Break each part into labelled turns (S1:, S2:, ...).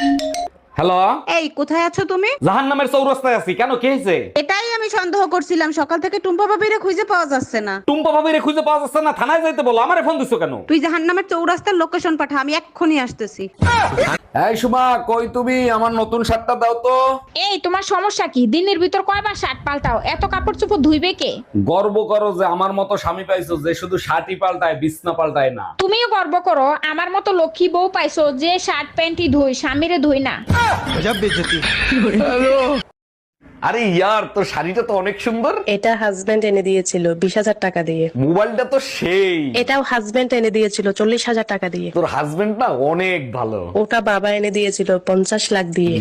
S1: thank you hello?
S2: এই কোথায় আছো তুমি?
S1: জাহান নামের চৌরাস্তায় আছি। কেন কি হয়েছে?
S2: এটাই আমি সন্দেহ করছিলাম। সকাল থেকে টুম্পা বাবিরে খুঁজে পাওয়া যাচ্ছে না।
S1: টুম্পা ভাবিরে খুঁজে পাওয়া যাচ্ছে না? থানায় যাইতে বলো। আমারে ফোন দিছো কেন?
S2: তুই জাহান নামের চৌরাস্তার লোকেশন পাঠা আমি এক্ষুনি আসতেছি।
S1: এই সুমা কই তুমি? আমার নতুন শার্টটা দাও তো।
S3: এই তোমার সমস্যা কি? দিনের ভিতর কয়বার শার্ট পাল্টাও? এত কাপড় চোপড় ধুইবে কে?
S1: গর্ব করো যে আমার মতো স্বামী পাইছো যে শুধু শার্টই পাল্টায় বিছনা পাল্টায় না।
S3: তুমিও গর্ব করো। আমার মতো লক্ষ্মী বউ পাইছো যে শার্ট প্যান্টই ধুই স্বামীরে ধুই না।
S1: আরে ইয়ার তোর শাড়িটা তো অনেক সুন্দর।
S4: এটা হাজবেন্ড এনে দিয়েছিল বিশ হাজার টাকা দিয়ে।
S1: মোবাইলটা তো সেই।
S4: এটাও হাজবেন্ড এনে দিয়েছিল চল্লিশ হাজার টাকা দিয়ে।
S1: তোর হাজবেন্ড না অনেক ভালো।
S4: ওটা বাবা এনে দিয়েছিল পঞ্চাশ লাখ দিয়ে।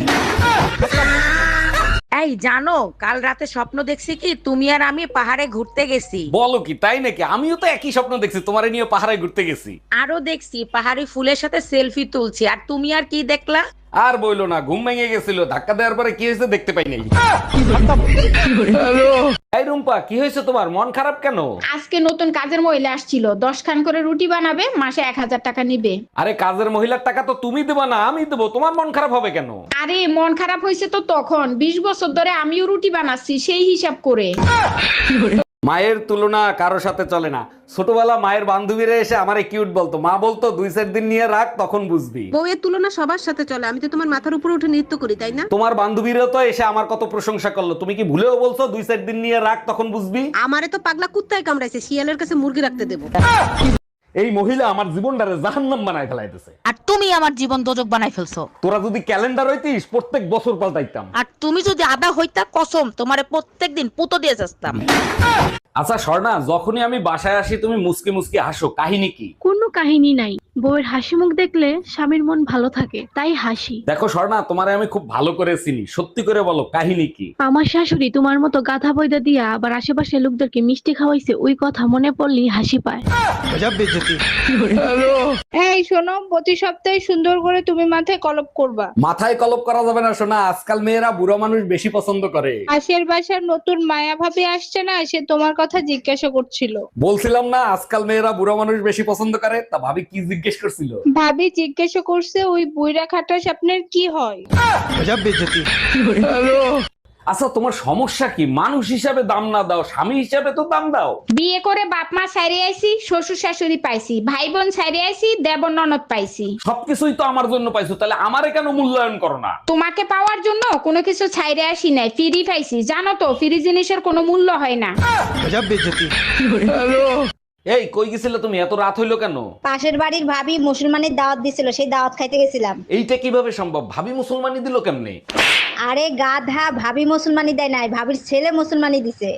S2: এই জানো কাল রাতে স্বপ্ন দেখছি কি তুমি আর আমি পাহাড়ে ঘুরতে গেছি।
S1: বলো কি তাই নাকি? আমিও তো একই স্বপ্ন দেখছি তোমারে নিয়ে পাহাড়ে ঘুরতে গেছি।
S2: আরও দেখছি পাহাড়ি ফুলের সাথে সেলফি তুলছি আর তুমি আর কি দেখলা?
S1: আর বইলো না ঘুম ভেঙে গেছিল। ধাক্কা দেওয়ার পরে কি হয়েছে দেখতে পাই নাই এই রুম্পা কি হয়েছে তোমার? মন খারাপ কেন?
S3: আজকে নতুন কাজের মহিলা আসছিল। দশ খান করে রুটি বানাবে মাসে এক হাজার টাকা নিবে।
S1: আরে কাজের মহিলার টাকা তো তুমি দেবা না আমি দেবো। তোমার মন খারাপ হবে কেন?
S3: আরে মন খারাপ হয়েছে তো তখন। বিশ বছর ধরে আমিও রুটি বানাচ্ছি সেই হিসাব করে।
S1: মায়ের তুলনা কারও সাথে চলে না। ছোটবেলা মায়ের বান্ধবীরা এসে আমারে কিউট বলতো। মা বলতো দুই চার দিন নিয়ে রাখ তখন বুঝবি।
S2: বউয়ের তুলনা সবার সাথে চলে। আমি তো তোমার মাথার উপরে উঠে নৃত্য করি তাই না?
S1: তোমার বান্ধবীরা তো এসে আমার কত প্রশংসা করল। তুমি কি ভুলেও বলছো দুই চার দিন নিয়ে রাখ তখন বুঝবি?
S2: আমারে তো পাগলা কুত্তায় কামড়াইছে শিয়ালের কাছে মুরগি রাখতে দেবো।
S1: এই মহিলা আমার জীবনটারে জাহান্নাম বানায় ফেলাইতেছে।
S5: আর তুমি আমার জীবন দোজক বানাই ফেলছো।
S1: তোরা যদি ক্যালেন্ডার হইতিস প্রত্যেক বছর পাল্টাইতাম।
S5: আর তুমি যদি আদা হইতা কসম তোমারে প্রত্যেকদিন পুতো দিয়ে যাস্তাম।
S1: আচ্ছা স্বর্ণা যখনই আমি বাসায় আসি তুমি মুসকি মুসকি হাসো। কাহিনী কি?
S6: কোনো কাহিনী নাই। বউয়ের হাসি মুখ দেখলে স্বামীর মন ভালো থাকে তাই হাসি।
S1: দেখো স্বর্ণা তোমারে আমি খুব ভালো করে চিনি। সত্যি করে বলো কাহিনী কি?
S6: আমার শাশুড়ি তোমার মতো গাধা বইদা দিয়া আবার আশেপাশে লোকদেরকে মিষ্টি খাওয়াইছে ওই কথা মনে পড়লেই হাসি পায়।
S7: এই শোনো প্রতি সপ্তাহে সুন্দর করে তুমি মাথায় কলপ করবা।
S1: মাথায় কলপ করা যাবে না শোনা। আজকাল মেয়েরা বুড়ো মানুষ বেশি পছন্দ করে।
S7: পাশের বাসার নতুন মায়া ভাবি আসছে না সে তোমার কথা জিজ্ঞাসা করছিল।
S1: বলছিলাম না আজকাল মেয়েরা বুড়ো মানুষ বেশি পছন্দ করে। তা ভাবি কি জিজ্ঞেস করছিল?
S7: ভাবি জিজ্ঞাসা করছে ওই বুইরা খাটাস আপনার কি হয়?
S1: আচ্ছা তোমার সমস্যা কি? মানুষ হিসাবে দাম না দাও স্বামী হিসাবে তো দাম দাও।
S3: বিয়ে করে বাপ মা সাইরে আইছি শ্বশুর শাশুড়ি পাইছি ভাই বোন সাইরে আইছি দেবর ননদ পাইছি।
S1: সবকিছুই তো আমার জন্য পাইছো তাহলে আমারে কেন মূল্যায়ন করো না?
S3: তোমাকে পাওয়ার জন্য কোনো কিছু ছাইরে আসি নাই ফ্রি পাইছি। জানো তো ফ্রি জিনিসের কোনো মূল্য হয় না।
S1: এই কই গেছিলে তুমি? এত রাত হইল কেন?
S8: পাশের বাড়ির ভাবি মুসলমানের দাওয়াত দিছিল সেই দাওয়াত খাইতে গেছিলাম।
S1: এইটা কীভাবে সম্ভব? ভাবি মুসলমানি দিল কেমনে?
S8: আরে গাধা ভাবি মুসলমানি দেয় নাই ভাবির ছেলে মুসলমানি দিছে।